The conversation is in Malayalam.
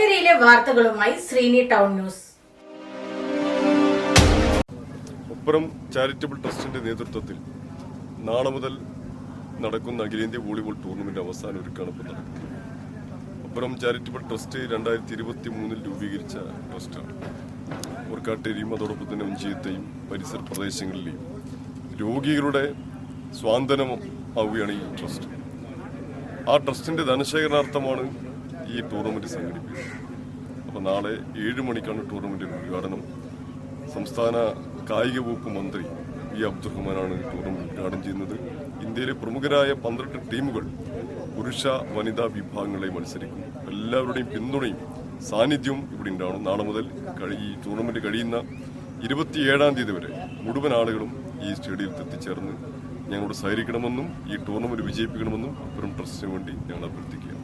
ചേലക്കരയിലെ വാർത്തകളുമായി Sreeni town news. Opparam charitable ട്രസ്റ്റിന്റെ നേതൃത്വത്തിൽ നാളെ മുതൽ നടക്കുന്ന അഖിലേന്ത്യാ വോളിബോൾ ടൂർണമെന്റ് അവസാന ഒരുക്കാണ് ഇപ്പോൾ നടക്കുന്നത് ഒപ്പരം ചാരിറ്റബിൾ ട്രസ്റ്റ് രണ്ടായിരത്തി ഇരുപത്തി മൂന്നിൽ രൂപീകരിച്ച ട്രസ്റ്റാണ്. ഓർക്കാട്ടേരിയും അതോടൊപ്പം തന്നെ ഉഞ്ചിയത്തെയും പരിസര പ്രദേശങ്ങളിലെയും രോഗികളുടെ സ്വാന്തനം ആവുകയാണ് ഈ ട്രസ്റ്റ്. ആ ട്രസ്റ്റിന്റെ ധനശേഖരണാർത്ഥമാണ് ഈ ടൂർണമെന്റ് സംഘടിപ്പിച്ചു അപ്പോൾ നാളെ ഏഴ് മണിക്കാണ് ടൂർണമെന്റിന്റെ ഉദ്ഘാടനം സംസ്ഥാന കായിക വകുപ്പ് മന്ത്രി വി. അബ്ദുറഹ്മാനാണ് ടൂർണമെന്റ് ഉദ്ഘാടനം ചെയ്യുന്നത്. ഇന്ത്യയിലെ പ്രമുഖരായ പന്ത്രണ്ട് ടീമുകൾ പുരുഷ വനിതാ വിഭാഗങ്ങളെ മത്സരിക്കും. എല്ലാവരുടെയും പിന്തുണയും സാന്നിധ്യവും ഇവിടെ ഉണ്ടാവണം. നാളെ മുതൽ ഈ ടൂർണമെന്റ് കഴിയുന്ന ഇരുപത്തിയേഴാം തീയതി വരെ മുഴുവൻ ആളുകളും ഈ സ്റ്റേഡിയത്തിൽ എത്തിച്ചേർന്ന് ഞങ്ങളോട് സഹകരിക്കണമെന്നും ഈ ടൂർണമെന്റ് വിജയിപ്പിക്കണമെന്നും അപ്പുറം ട്രസ്റ്റിന് വേണ്ടി ഞങ്ങൾ അഭ്യർത്ഥിക്കുകയാണ്.